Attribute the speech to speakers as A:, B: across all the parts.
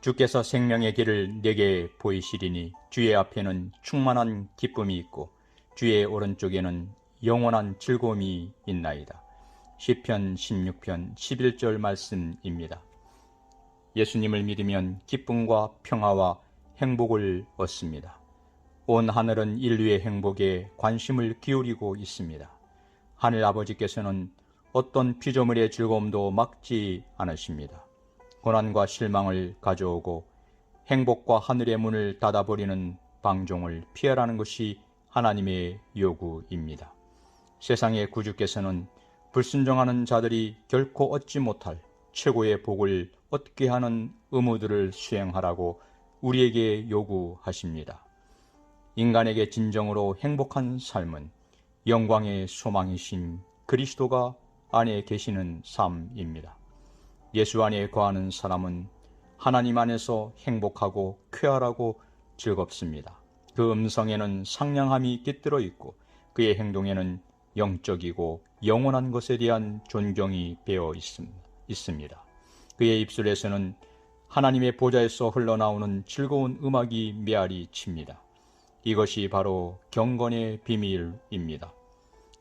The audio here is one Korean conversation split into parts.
A: 주께서 생명의 길을 내게 보이시리니 주의 앞에는 충만한 기쁨이 있고 주의 오른쪽에는 영원한 즐거움이 있나이다. 시편 16편 11절 말씀입니다. 예수님을 믿으면 기쁨과 평화와 행복을 얻습니다. 온 하늘은 인류의 행복에 관심을 기울이고 있습니다. 하늘 아버지께서는 어떤 피조물의 즐거움도 막지 않으십니다. 고난과 실망을 가져오고 행복과 하늘의 문을 닫아버리는 방종을 피하라는 것이 하나님의 요구입니다. 세상의 구주께서는 불순종하는 자들이 결코 얻지 못할 최고의 복을 얻게 하는 의무들을 수행하라고 우리에게 요구하십니다. 인간에게 진정으로 행복한 삶은 영광의 소망이신 그리스도가 안에 계시는 삶입니다. 예수 안에 거하는 사람은 하나님 안에서 행복하고 쾌활하고 즐겁습니다. 그 음성에는 상냥함이 깃들어 있고 그의 행동에는 영적이고 영원한 것에 대한 존경이 배어 있습니다. 그의 입술에서는 하나님의 보좌에서 흘러나오는 즐거운 음악이 메아리 칩니다. 이것이 바로 경건의 비밀입니다.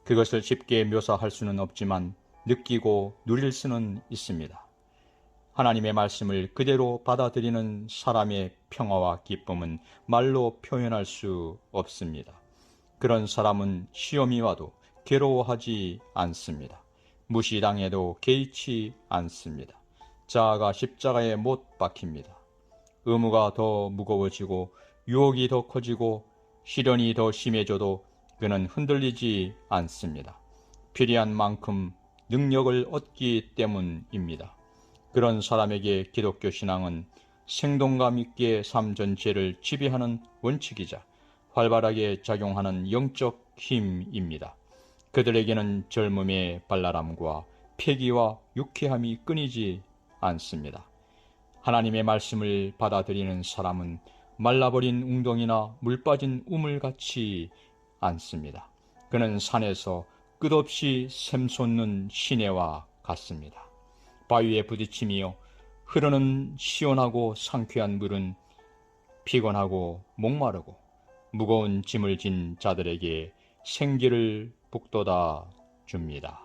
A: 그것을 쉽게 묘사할 수는 없지만 느끼고 누릴 수는 있습니다. 하나님의 말씀을 그대로 받아들이는 사람의 평화와 기쁨은 말로 표현할 수 없습니다. 그런 사람은 시험이 와도 괴로워하지 않습니다. 무시당해도 개의치 않습니다. 자아가 십자가에 못 박힙니다. 의무가 더 무거워지고 유혹이 더 커지고 시련이 더 심해져도 그는 흔들리지 않습니다. 필요한 만큼 능력을 얻기 때문입니다. 그런 사람에게 기독교 신앙은 생동감 있게 삶 전체를 지배하는 원칙이자 활발하게 작용하는 영적 힘입니다. 그들에게는 젊음의 발랄함과 폐기와 유쾌함이 끊이지 않습니다. 하나님의 말씀을 받아들이는 사람은 말라버린 웅덩이나 물 빠진 우물 같이 않습니다. 그는 산에서 끝없이 샘솟는 시내와 같습니다. 바위에 부딪히며 흐르는 시원하고 상쾌한 물은 피곤하고 목마르고 무거운 짐을 진 자들에게 생기를 북돋아 줍니다.